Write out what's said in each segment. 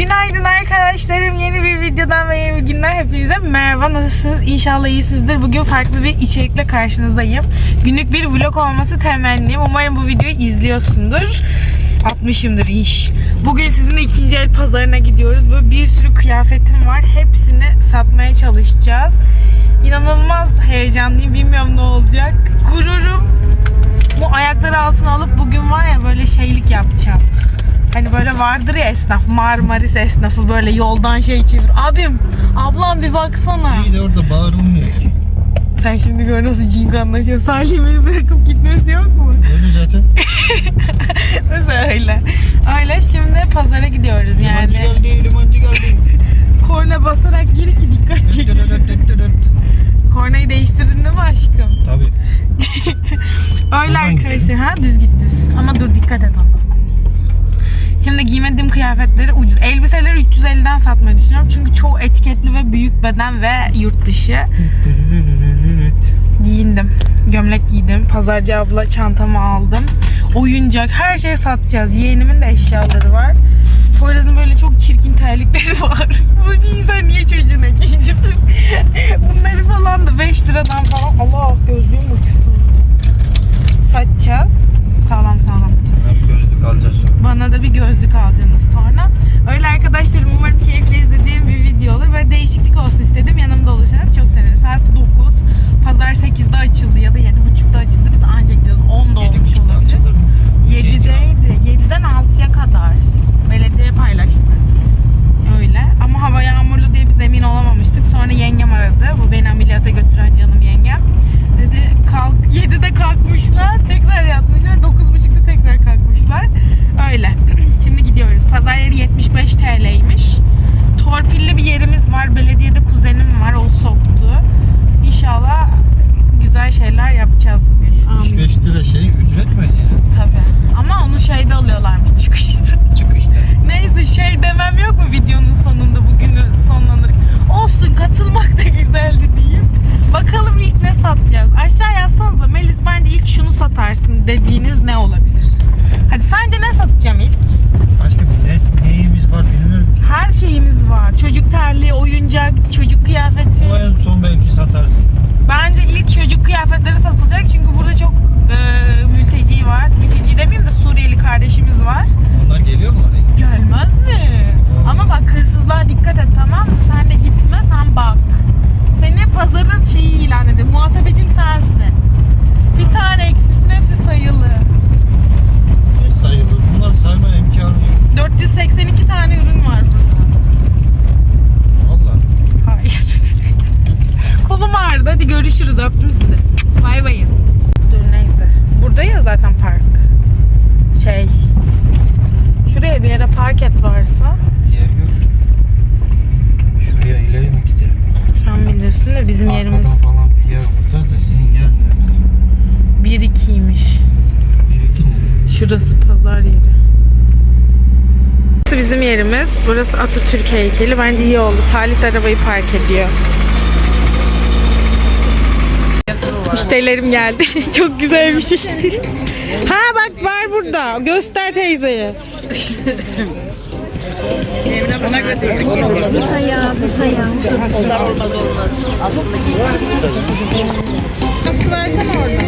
Günaydın arkadaşlarım. Yeni bir videodan ve yeni bir günden hepinize merhaba. Nasılsınız? İnşallah iyisinizdir. Bugün farklı bir içerikle karşınızdayım. Günlük bir vlog olması temennim. Umarım bu videoyu izliyorsundur. Atmışımdır iş. Bugün sizinle ikinci el pazarına gidiyoruz. Böyle bir sürü kıyafetim var. Hepsini satmaya çalışacağız. İnanılmaz heyecanlıyım. Bilmiyorum ne olacak. Gururum bu ayakları altına alıp bugün var ya böyle şeylik yapacağım. Hani böyle vardır ya esnaf, Marmaris esnafı böyle yoldan şey çevir. Abim, ablam bir baksana. İyi de orada bağırılmıyor ki. Sen şimdi gör nasıl cinganlaşıyor. Salih beni bırakıp gitmesi yok mu? Öyle zaten. Mesela öyle. Öyle şimdi pazara gidiyoruz Limancı yani. geldi, limancı geldi. Korna basarak gir ki dikkat çekin. Kornayı değiştirdin değil mi aşkım? Tabii. Öyle arkadaşlar. Ha düz git düz. Ama dur dikkat et ama. Şimdi giymediğim kıyafetleri ucuz. Elbiseleri 350'den satmayı düşünüyorum. Çünkü çoğu etiketli ve büyük beden ve yurt dışı. Giyindim. Gömlek giydim. Pazarcı abla çantamı aldım. Oyuncak her şey satacağız. Yeğenimin de eşyaları var. Poyraz'ın böyle çok çirkin terlikleri var. Bu bir insan niye çocuğuna giydirir? Bunları falan da 5 liradan falan. Allah gözlüğüm uçtu. Satacağız. Sağlam sağlam. Sana bir gözlük alacağız sonra. Bana da bir gözlük alacaksınız sonra. Öyle arkadaşlarım umarım keyifle izlediğim bir video olur ve değişiklik olsun istedim. Yanımda olursanız çok sevinirim. Saat 9. Pazar 8'de açıldı ya da 7.30'da açıldı. Biz ancak gidiyoruz. 10'da Yedi olmuş olabilir. açılır. Şey değil 7'deydi. 7'den 6'ya kadar. Belediye paylaştı. Öyle. Ama hava yağmurlu diye biz emin olamamıştık. Sonra yengem aradı. Bu beni ameliyata götüren canım yengem. Dedi kalk 7'de kalkmışlar. Tekrar yatmışlar. 9.30'da tekrar kalkmışlar. Öyle. Şimdi gidiyoruz. Pazar yeri 75 TL'ymiş. Torpilli bir yerimiz var. Belediyede kuzenim var. O soktu. İnşallah güzel şeyler yapacağız bugün. Amin. 75 lira şey ücret mi yani? Tabii. Ama onu şeyde alıyorlarmış çıkışta. Çıkışta. Neyse şey demem yok mu videonun sonunda bugünü sonlanır. Olsun katılmak da güzeldi diyeyim. Bakalım ilk ne satacağız. Aşağı yazsanıza Melis bence ilk satarsın dediğiniz ne olabilir? Hadi sence ne satacağım ilk? Başka bir ne, neyimiz var bilmiyorum ki. Her şeyimiz var. Çocuk terliği, oyuncak, çocuk kıyafeti. O en son belki satarsın. Bence ilk çocuk kıyafetleri satılacak çünkü burada çok e, mülteci var. Mülteci demeyeyim de Suriyeli kardeşimiz var. Onlar geliyor mu oraya? Gelmez mi? Ama bak hırsızlığa dikkat et tamam mı? Sen de gitme sen bak. Seni pazarın şeyi ilan ediyor. Muhasebecim sensin. Bir tane eksisin hepsi sayılı. Ne sayılır? Bunları sayma imkanı yok. 482 tane ürün var burada. Valla. Hayır. Kolum ağrıdı. Hadi görüşürüz. Öptüm sizi. Bay bay. Dur neyse. Burada ya zaten park. Şey. Şuraya bir yere park et varsa. Yer yok ki. Şuraya ileri mi gidelim? Sen bilirsin de bizim yerimiz Arkadan falan bir yer bulacağız da sizin yer nerede? 1-2'ymiş. Bir iki nereye? Şurası pazar yeri. Burası bizim yerimiz. Burası Atatürk heykeli. Bence iyi oldu. Halit arabayı park ediyor. Müşterilerim geldi. Çok güzel bir şey. ha bak var burada. Göster teyzeye. Nasıl versene orada.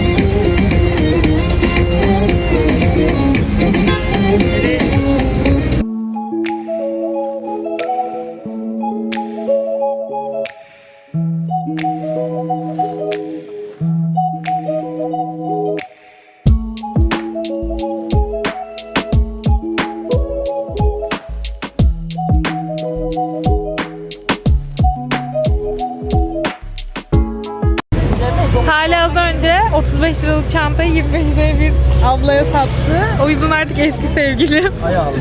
Eski sevgilim. Ayağı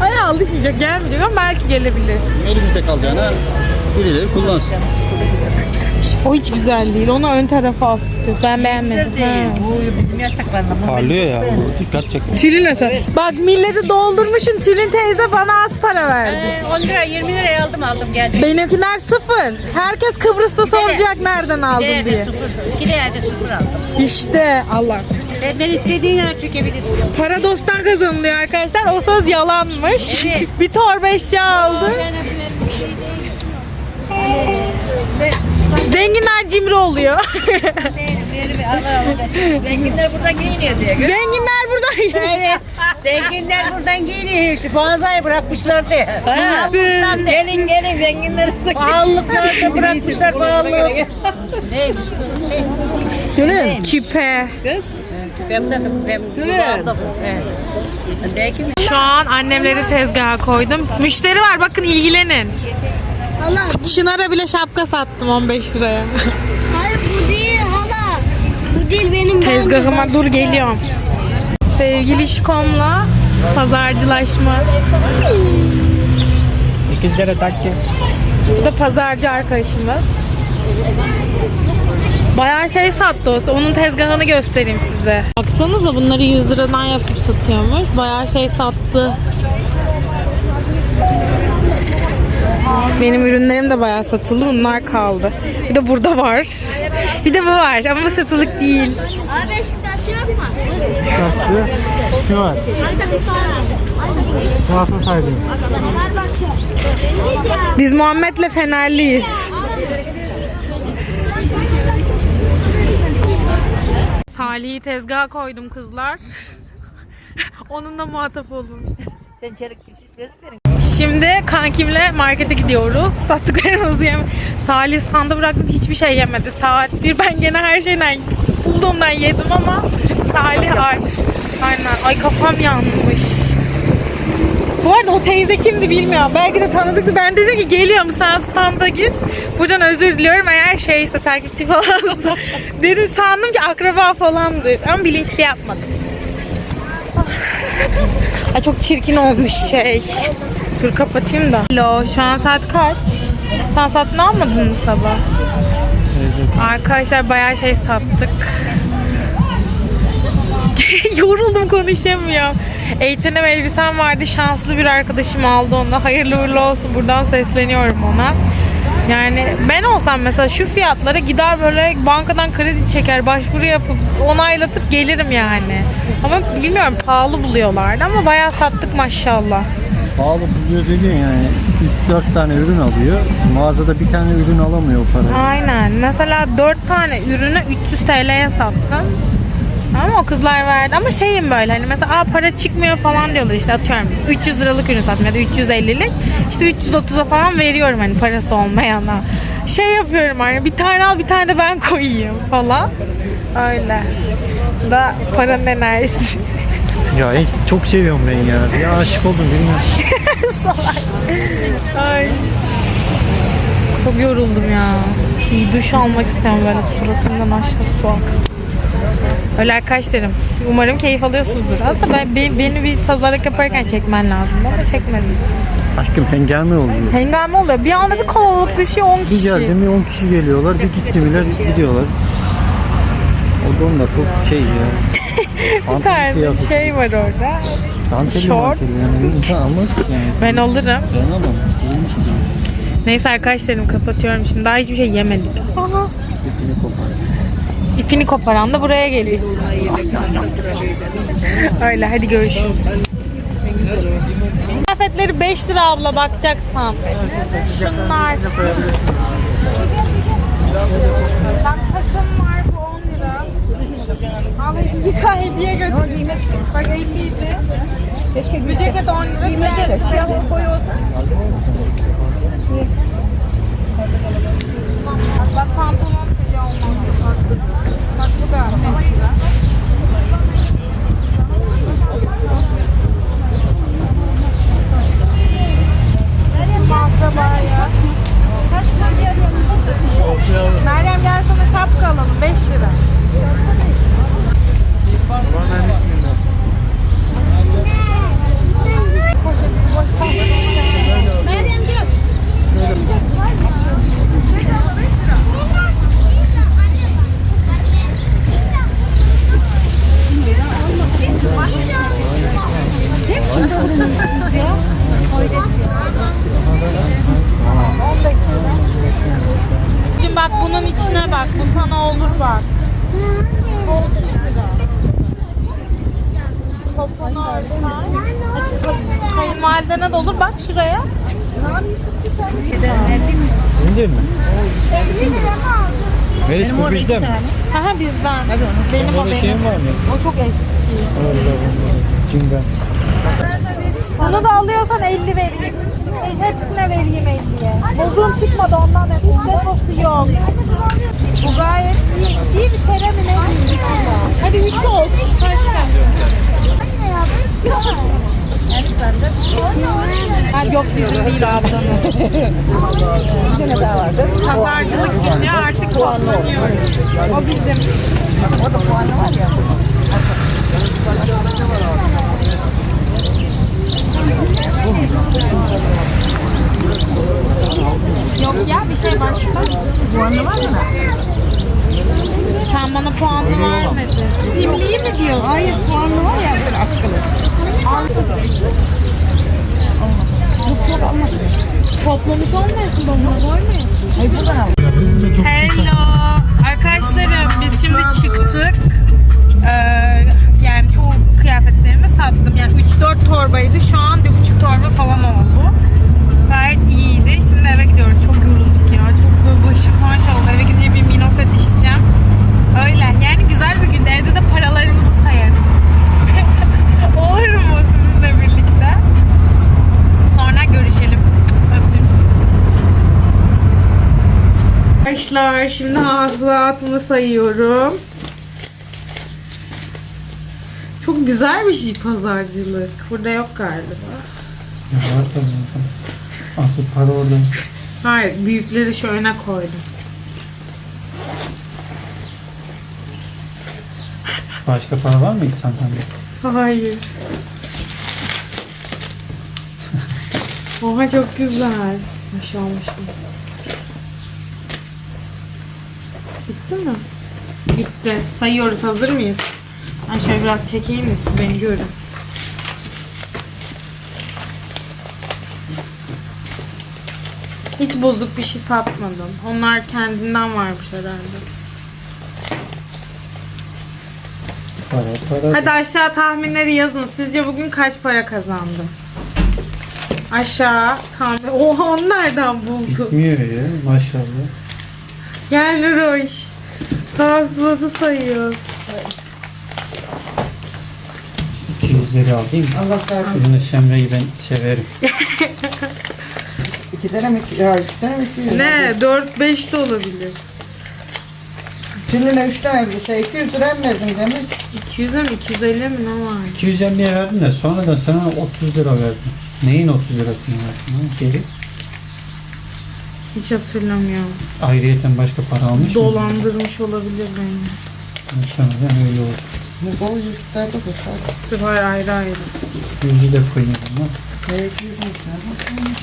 Ay alışmayacak, gelmeyecek ama belki gelebilir. Elimizde kalacağına birileri kullansın. O hiç güzel değil. Onu ön tarafa as istiyor. Ben beğenmedim. Ha. Bu bizim yaştaklarına. Parlıyor ya. Bu dikkat çekiyor. Tülin nasıl? Bak milleti doldurmuşsun. Tülin teyze bana az para verdi. Ee, 10 lira 20 liraya aldım aldım geldim. Benimkiler sıfır. Herkes Kıbrıs'ta soracak nereden aldın diye. sıfır. Gideye de sıfır aldım. İşte Allah. Senden istediğin kadar çekebilirsin. Para dosttan kazanılıyor arkadaşlar. O söz yalanmış. Evet. bir torba eşya aldı. Zenginler cimri oluyor. Zenginler buradan giyiniyor diye. Zenginler burada. Evet. Zenginler buradan giyiniyor işte. Mağazayı bırakmışlar diye. Gelin gelin zenginler burada. Pahalılıklarda bırakmışlar pahalılığı. Neymiş? Şey. Küpe. Ben de Şu an annemleri tezgaha koydum. Müşteri var bakın ilgilenin. Hala Çınar'a bile şapka sattım 15 liraya. hayır bu değil hala. Bu değil benim Tezgahıma dur geliyorum. Sevgili İşkom'la pazarcılaşma. İkizlere takki. Bu da pazarcı arkadaşımız. Bayağı şey sattı o. Onun tezgahını göstereyim size. Baksanıza bunları 100 liradan yapıp satıyormuş. Bayağı şey sattı. Benim ürünlerim de bayağı satıldı. Bunlar kaldı. Bir de burada var. Bir de bu var ama bu satılık değil. Abi Beşiktaş yok mu? Kaçtı? Şu var. Sıfatı saydım. Biz Muhammed'le Fenerliyiz. Salih'i tezgaha koydum kızlar. Onunla muhatap olun. sen çelik gözükmüyor. Şimdi kankimle markete gidiyoruz. Sattıklarımızı yem. Salih standa bıraktım hiçbir şey yemedi. Saat bir ben gene her şeyden bulduğumdan yedim ama Salih aç. Aynen. Ay kafam yanmış. Bu arada o teyze kimdi bilmiyorum. Belki de tanıdıktı. Ben dedim ki geliyorum sen standa git. Buradan özür diliyorum eğer şeyse takipçi falansa. dedim sandım ki akraba falandır. Ama bilinçli yapmadım. Ay çok çirkin olmuş şey. Dur kapatayım da. Alo şu an saat kaç? Sen satın almadın mı sabah? Arkadaşlar bayağı şey sattık. Yoruldum konuşamıyorum. H&M elbisem vardı. Şanslı bir arkadaşım aldı onu. Hayırlı uğurlu olsun. Buradan sesleniyorum ona. Yani ben olsam mesela şu fiyatlara gider böyle bankadan kredi çeker, başvuru yapıp onaylatıp gelirim yani. Ama bilmiyorum pahalı buluyorlardı ama bayağı sattık maşallah. Pahalı buluyor dediğin yani 3-4 tane ürün alıyor. Mağazada bir tane ürün alamıyor o parayı. Aynen. Mesela 4 tane ürünü 300 TL'ye sattım. Ama o kızlar verdi. Ama şeyim böyle hani mesela Aa, para çıkmıyor falan diyorlar işte atıyorum 300 liralık ürün sattım ya da 350'lik. İşte 330'a falan veriyorum hani parası olmayana. Şey yapıyorum hani bir tane al bir tane de ben koyayım falan. Öyle. Da paranın enerjisi. Ya hiç çok seviyorum ben ya. Ya aşık oldum bilmiyorum. Salak. Ay. Çok yoruldum ya. Bir duş almak istiyorum böyle suratımdan aşağı su aksın. Öyle arkadaşlarım. Umarım keyif alıyorsunuzdur. Aslında ben, be- beni bir pazarlık yaparken çekmen lazım ama çekmedim. Aşkım hengame oluyor. Hengame oluyor. Bir anda bir kalabalıklaşıyor 10 Bir kişi. geldi mi 10 kişi geliyorlar. Bir gitti bile gidiyorlar. O da onda çok şey ya. Bir tane şey var orada. Danteli Short. yani. Almaz yani. Ben alırım. Ben alamam. Neyse arkadaşlarım kapatıyorum şimdi. Daha hiçbir şey yemedik. Aha. İpini kopar. İpini koparan da buraya geliyor. Öyle hadi görüşürüz. Kıyafetleri 5 lira abla bakacaksan. Şunlar. Bak takım var bu 10 lira. Al yıka hediye götür. Bak 50 idi. Bu ceket 10 lira. Siyahı boy olsa. Bak pantolon sıcağı olmaz. Bak bu da 5 lira. Akrabaya. Meryem gel sana şapka alalım 5 lira. Meryem gel. Şimdi bak bunun içine bak. Bu sana olur bak. 30 lira. Poponu orada. Kayınvalidene de olur. Bak şuraya. İndir mi? Melis bu bizde mi? Aha bizden. Benim o Böyle benim. var mı? O çok eski. Allah Allah. Cingan. Bunu da alıyorsan 50 vereyim. E, Hepsine vereyim 50'ye. Bozum çıkmadı ondan yok. Bu gayet iyi. İyi bir kere mi ne? Hadi 3 olsun. Kaç Ha, yok bizim değil ablanın. Pazarcılık günü artık toplanıyoruz. O bizim. Yok ya bir şey başka. Puanlı var mı? Sen bana puanlı vermedin. Simliği mi diyorsun? Hayır puanlı var ya böyle askılı. Toplamış olmayasın bana koymayasın. Hello. Arkadaşlarım biz şimdi çıktık. Ee, yani çoğu kıyafetlerimi sattım. Yani 3-4 torbaydı. Şu an 1,5 torba falan oldu. Gayet iyiydi. Şimdi eve gidiyoruz. Çok yorulduk ya. Çok böyle başım maşallah. Eve gidince bir minoset içeceğim. Öyle. Yani güzel bir günde. Evde de paralarımızı sayarız. Olur mu sizinle birlikte? Sonra görüşelim. Öptüm. Arkadaşlar şimdi hasılatımı sayıyorum. Çok güzel bir şey pazarcılık. Burada yok galiba. Var zaten. Asıl para orada. Hayır, büyükleri şu öne koydum. Başka para var mı hiç çantanda? Hayır. Oha çok güzel. Maşallah maşallah. Bitti mi? Bitti. Sayıyoruz. Hazır mıyız? Ben şöyle biraz çekeyim de siz beni görün. Hiç bozuk bir şey satmadım. Onlar kendinden varmış herhalde. Para para. Hadi aşağı tahminleri yazın. Sizce bugün kaç para kazandım? Aşağı tahmin. Oha onu nereden buldun? Bitmiyor ya maşallah. Gel Nuroş. Hasılatı sayıyoruz. 200 lira alayım. Allah kahretsin. Ürünü Şemre'yi ben severim. İki tane mi? Ya üç tane mi? iki yüz? Ne? 4-5 de olabilir. Şimdi ne üç tane elbise? 200 lira mı verdin demin? 200'e mi 250 mi ne var? 250'ye verdin de sonradan sana 30 lira verdim. Neyin 30 lirasını verdin? Ha? Geri. Hiç hatırlamıyorum. Ayrıyeten başka para almış mı? Dolandırmış olabilir beni. Muhtemelen öyle oldu. Ne bol yüz tane de kusar. Dur hayır ayrı ayrı. Yüzü de koyayım ama. Ne 200 mü sen?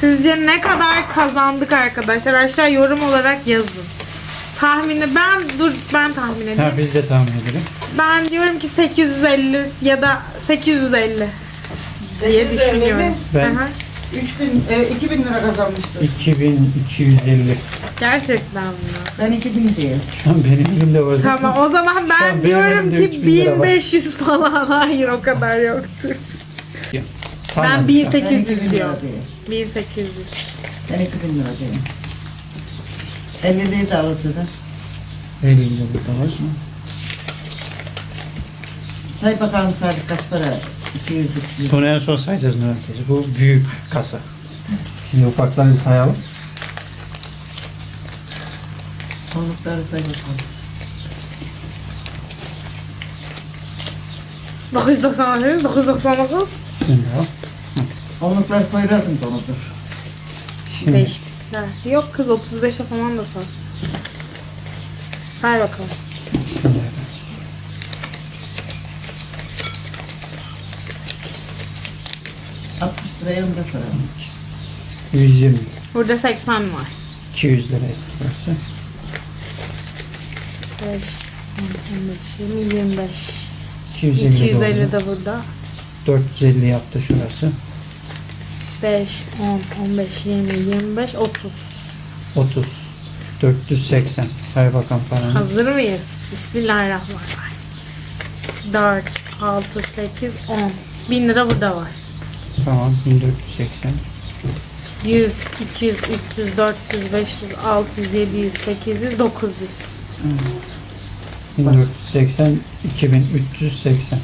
Sizce ne kadar kazandık arkadaşlar? Aşağı yorum olarak yazın. Tahmini ben dur ben tahmin edeyim. Ha biz de tahmin edelim. Ben diyorum ki 850 ya da 850 diye düşünüyorum. Ben- Aha. 3000, e, 2000 lira kazanmıştım. 2250. Gerçekten mi? Ben 2000 diye. Şu an benim elimde var zaten. Tamam o zaman Şu ben benim diyorum elimde ki 3000 lira var. 1500 falan. Hayır o kadar yoktur. Saymadım Ben şu an. 1800 Ben 2000 lira diyorum. diye. 1800. Ben 2000 lira diyorum. 50'liyi de alırdı da. Elimde burada var mı? Say bakalım Sadık kaç para? 200 200. Bunu en son sayacağız Nurhan teyze. Bu büyük kasa. Şimdi ufakları bir sayalım. Konukları say bakalım. 999, 999. Şimdi al. Konuklar koyrazım donudur. Şimdi Beşlikler. Yok kız 35'e falan da sat. Say bakalım. Şimdi. 60 liraya 15 lira. 120. Burada 80 var. 200 lira burası. 5, 10, 15, 20, 25. 250, 250 oldu. de burada. 450 yaptı şurası. 5, 10, 15, 20, 25, 30. 30. 480. Say bakalım paranı. Hazır mıyız? Bismillahirrahmanirrahim. 4, 6, 8, 10. 1000 lira burada var. Tamam 1480. 100, 200, 300, 400, 500, 600, 700, 800, 900. 1480 2380.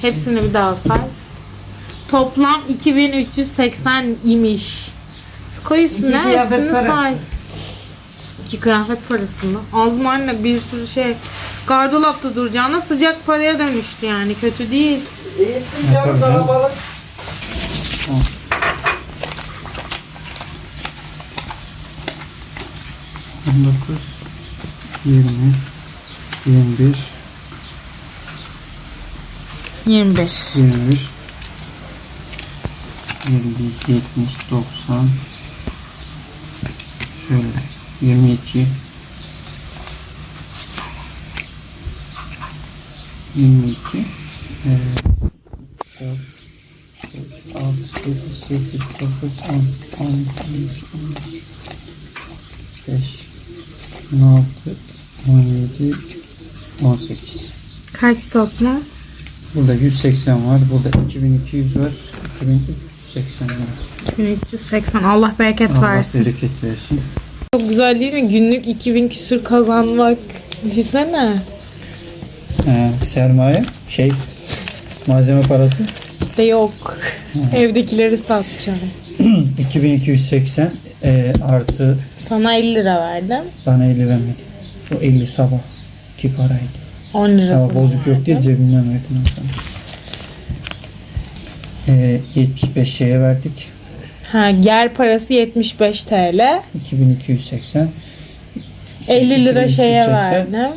Hepsini bir daha say. Toplam 2380 imiş. Koy üstüne İki kıyafet hepsini parası. say. İki kıyafet parası mı? Az mı anne bir sürü şey. Gardolapta duracağına sıcak paraya dönüştü yani kötü değil. Eğitim canım kalabalık. On dokuz, yirmi, yirmi bir, 25. yirmi bir, 51, 70, 90 şöyle 22 22 ee, 4 6 7 8 9 10 10 11 5 16 17 18 Kaç topla? Burada 180 var. Burada 2200 var. 2000 2380 var. 2380. Allah bereket Allah versin. bereket versin. Çok güzel değil mi? Günlük 2000 küsür kazanmak. Düşünsene. Ee, sermaye, şey, malzeme parası İşte yok. Evdekileri satacağım. 2280 ee, artı Sana 50 lira verdim. bana 50 vermedi. O 50 sabah ki paraydı. 10 lira Sabah bozuk yok değil verdim. cebimden verdim ben sana. Ee, 75 şeye verdik. Ha, yer parası 75 TL. 2280. 50 lira şeye 2280 verdim.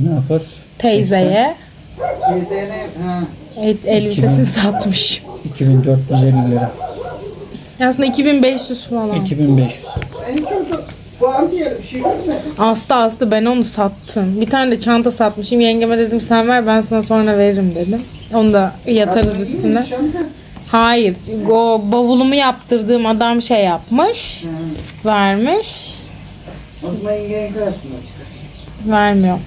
Ne yapar? Teyzeye. Gezene, ha. Evet, elbisesini satmış. 2450 lira. Aslında 2500 falan. 2500. En çok puan diye bir şey görmedim. Aslı aslı ben onu sattım. Bir tane de çanta satmışım. Yengeme dedim sen ver ben sana sonra veririm dedim. Onu da yatarız üstüne. Hayır. O bavulumu yaptırdığım adam şey yapmış. Vermiş. Vermiyor.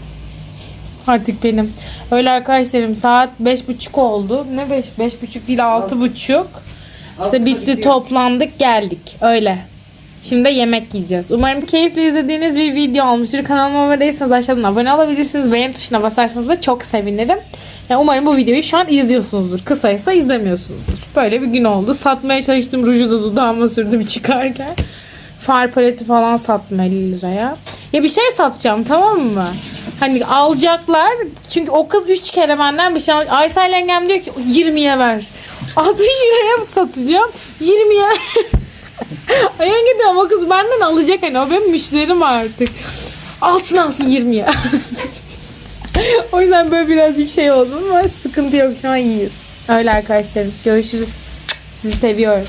Artık benim. Öyle arkadaşlarım saat beş buçuk oldu. Ne beş? Beş buçuk değil altı buçuk. İşte bitti toplandık geldik. Öyle. Şimdi yemek yiyeceğiz. Umarım keyifli izlediğiniz bir video olmuştur. Kanalıma abone değilseniz aşağıdan abone olabilirsiniz. Beğen tuşuna basarsanız da çok sevinirim. Yani umarım bu videoyu şu an izliyorsunuzdur. Kısaysa izlemiyorsunuzdur. Böyle bir gün oldu. Satmaya çalıştım. Ruju da dudağıma sürdüm çıkarken. Far paleti falan sattım 50 liraya. Ya bir şey satacağım tamam mı? Hani alacaklar. Çünkü o kız 3 kere benden bir şey almış. Aysel yengem diyor ki 20'ye ver. 60 liraya mı satacağım? 20'ye Ay yenge diyorum o kız benden alacak hani o benim müşterim artık. Alsın alsın 20'ye alsın. o yüzden böyle birazcık şey oldu ama sıkıntı yok şu an iyiyiz. Öyle arkadaşlarım. Görüşürüz. Sizi seviyorum.